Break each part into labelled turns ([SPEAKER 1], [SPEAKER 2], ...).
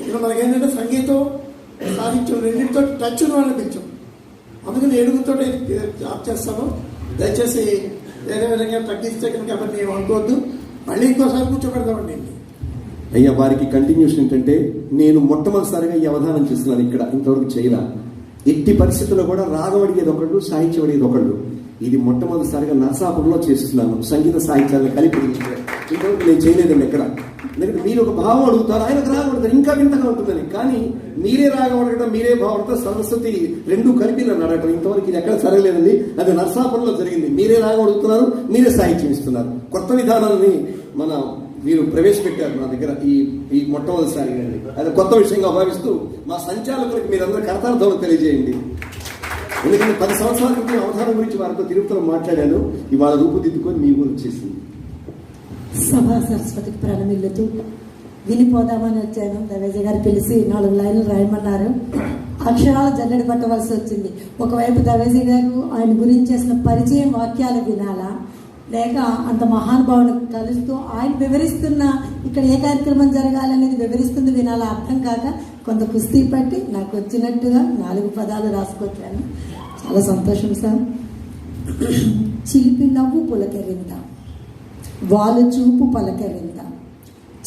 [SPEAKER 1] ఇక్కడ మనకేంటంటే సంగీతం సాహిత్యం రెండింటితో టచ్ అనిపించాం వాళ్ళని అందుకని ఏడుగుతో జాబ్ చేస్తాను. దయచేసి వేరే విధంగా తగ్గిస్తే కనుక ఎవరిని అనుకోవద్దు. మళ్ళీ ఇంకోసారి కూర్చోబెడతామండి
[SPEAKER 2] అయ్యా వారికి కంటిన్యూషన్ ఏంటంటే నేను మొట్టమొదటిసారిగా ఈ అవధానం చేస్తున్నాను ఇక్కడ ఇంతవరకు చేయలా. ఎట్టి పరిస్థితుల్లో కూడా రాగం అడిగేది ఒకళ్ళు సాహిత్యం అడిగేది ఒకళ్ళు. ఇది మొట్టమొదటిసారిగా నరసాపురంలో చేస్తున్నాను. సంగీత సాహిత్యాలను కలిపి ఇంతవరకు నేను చేయలేదండి ఎక్కడ ఎందుకంటే మీరు ఒక భావం అడుగుతారు ఆయనకు రాగం అడుగుతారు ఇంకా వింతగా ఉంటుందని. కానీ మీరే రాగం అడగడం మీరే భావంతో సరస్వతి రెండు కలిపి నన్ను ఇంతవరకు ఇది ఎక్కడ సరగలేదండి అది నర్సాపురంలో జరిగింది. మీరే రాగం అడుగుతున్నారు మీరే సాహిత్యం ఇస్తున్నారు. కొత్త విధానాన్ని మన మీరు ప్రవేశపెట్టారు నా దగ్గర ఈ ఈ మొట్టమొదటిసారి అండి అది కొత్త విషయంగా భావిస్తూ మా సంచాలకులకు మీరందరూ కర్తార్థం తెలియజేయండి. ఎందుకంటే పది సంవత్సరాల క్రితం అవధానం గురించి వారితో తిరుపతిలో మాట్లాడాను. ఇవాళ రూపుదిద్దుకొని మీ ఊరు వచ్చేసింది.
[SPEAKER 3] సభా సరస్వతికి ప్రణమిల్లుతూ వినిపోదామని వచ్చాను. దవేజ గారు పిలిచి నాలుగు లైన్లు రాయమన్నారు. అక్షరాలు జల్లెడ పట్టవలసి వచ్చింది. ఒకవైపు దవేజీ గారు ఆయన గురించి చేసిన పరిచయం వాక్యాలు వినాలా? లేక అంత మహానుభావుని కలుస్తూ ఆయన వివరిస్తున్న ఇక్కడ ఏ కార్యక్రమం జరగాలనేది వివరిస్తుంది వినాలా అర్థం కాక కొంత కుస్తీ పట్టి నాకు వచ్చినట్టుగా నాలుగు పదాలు రాసుకొచ్చాను. చాలా సంతోషం సార్. చిలిపి నవ్వు పులకరింద? వాళ్ళు చూపు పలకరింద.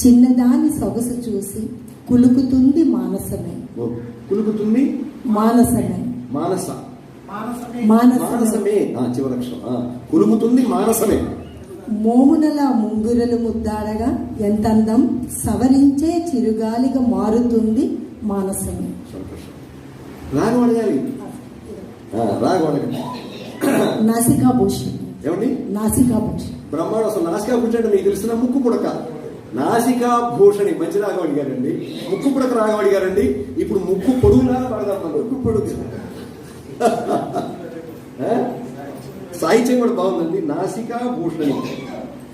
[SPEAKER 3] చిన్నదాని సొగసు చూసి కులుకుతుంది మానసమే.
[SPEAKER 2] కులుకుతుంది
[SPEAKER 3] మానసమే.
[SPEAKER 2] మానస.
[SPEAKER 3] మానసమే.
[SPEAKER 2] చివరక్షరం కులుకుతుంది మానసమే.
[SPEAKER 3] మోమునల ముంగురలు ముద్దాడగా ఎంత అందం సవరించే చిరుగాలిగా మారుతుంది మానసమే.
[SPEAKER 2] రాగం అడగాలి. రాగం అడగాలి
[SPEAKER 3] నాసికాభూషణ్.
[SPEAKER 2] ఏమండి?
[SPEAKER 3] నాసికాభూషణ్
[SPEAKER 2] బ్రహ్మాండం అసలు నాసికా భూషణి అంటే మీకు తెలిసిన ముక్కు పుడక. నాసికా భూషణి మంచి రాగం అడిగారండి ముక్కు పుడక రాగం అడిగారండి ఇప్పుడు ముక్కు పొడుగులా పడదాం. ముక్కు పొడుగు? సాహిత్యం కూడా బాగుందండి. నాసికా భూషణి.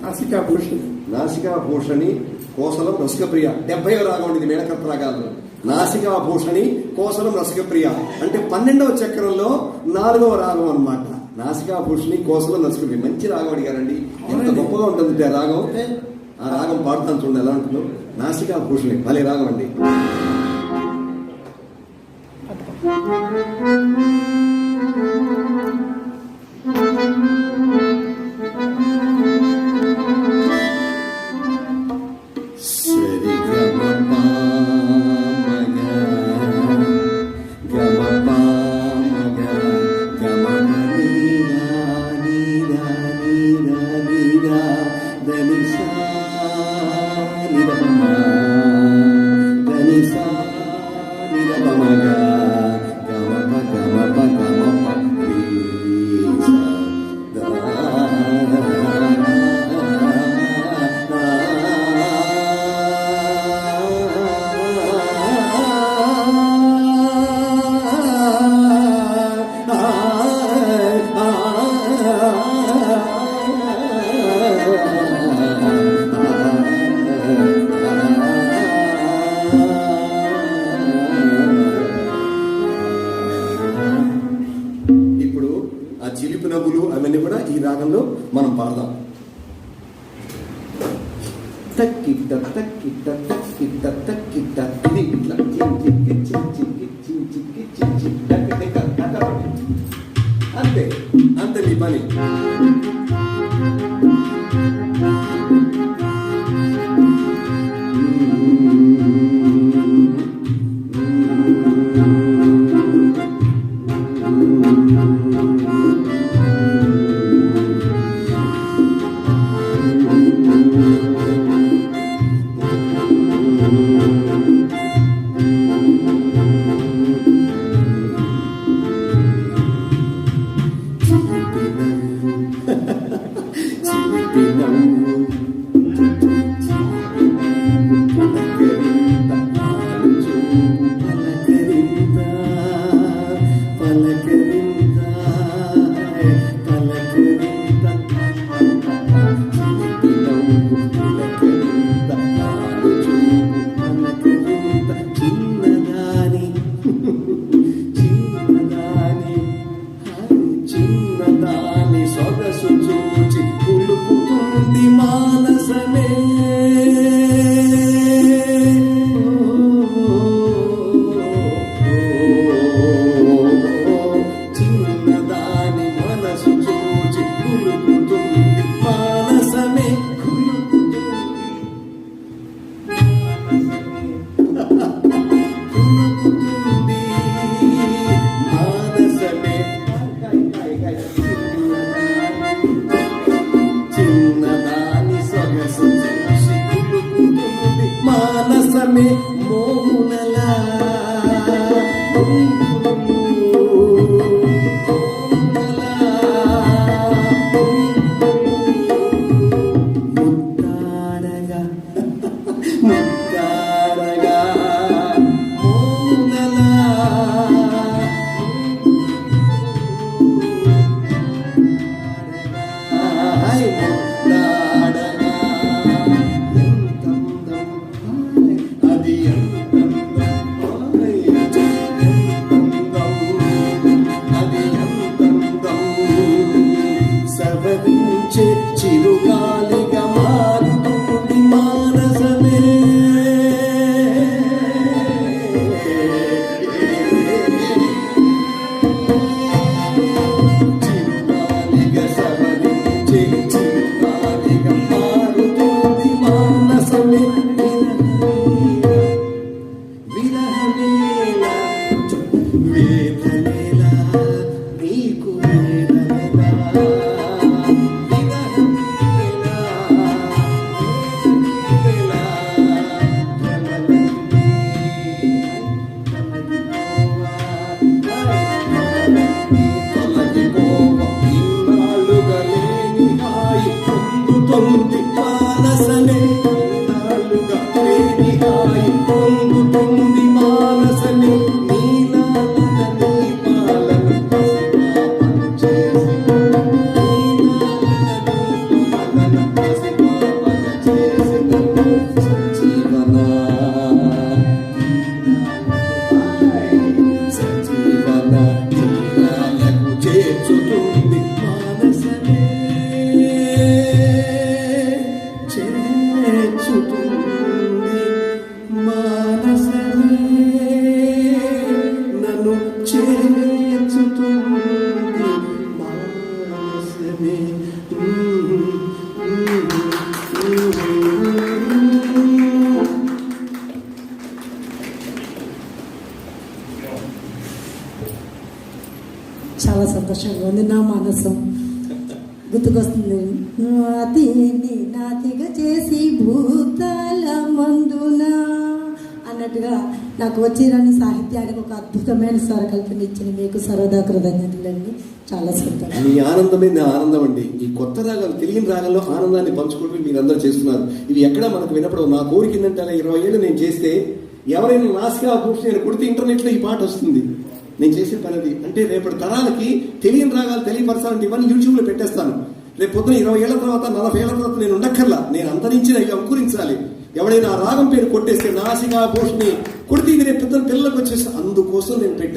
[SPEAKER 1] నాసికా భూషణ్.
[SPEAKER 2] నాసికా భూషణి కోసలం రసికప్రియ. డెబ్బై రాగం ఇది మేడకర్త రాగాలు నాసికా భూషణి కోసలం రసికప్రియ. అంటే పన్నెండవ చక్రంలో నాలుగవ రాగం అన్నమాట. నాసికా భూషణి కోసలం రసికప్రియ మంచి రాగం అడిగారండి. ఎంత గొప్పగా ఉంటుంది ఆ రాగం ఆ రాగం పాడుతాను చూడండి ఎలా ఉంటుందో. నాసికా భూషణి భలే రాగం అండి في التك التك you. మానసమే
[SPEAKER 3] చాలా సంతోషంగా ఉంది. నా మనసు గుర్తుకొస్తుంది. నాతిని నాతిగా చేసి భూతాల మందు అన్నట్టుగా నాకు వచ్చిరని సాహిత్యానికి ఒక అద్భుతమైన స్వరకల్పన ఇచ్చిన మీకు సర్వదా కృతజ్ఞతలండి. చాలా సంతోషం.
[SPEAKER 2] మీ ఆనందమే నా ఆనందం అండి. ఈ కొత్త రాగాలు తెలియని రాగంలో ఆనందాన్ని పంచుకుంటూ మీరు అందరూ చేస్తున్నారు. ఇవి ఎక్కడ మనకు వినపడవు. నా కోరిక ఏంటంటే అలా ఇరవై ఏళ్ళు నేను చేస్తే ఎవరైనా నాసికా కూర్చొని నేను కొడితే ఇంటర్నెట్లో ఈ పాట వస్తుంది. నేను చేసే పని అంటే రేపటి తరాలకి తెలియని రాగాలు తెలియపరచాలంటే ఇవన్నీ యూట్యూబ్లో పెట్టేస్తాను. రేపు పొద్దున ఇరవై ఏళ్ళ తర్వాత నలభై ఏళ్ళ తర్వాత నేను ఉండక్కర్లా. నేను అంతరించిన ఇక అంకురించాలి. ఎవడైనా రాగం పేరు కొట్టేస్తే నాసిగా భూషిని కొడితే ఇది పెద్ద పిల్లలకు వచ్చేసి అందుకోసం నేను పెట్టాను.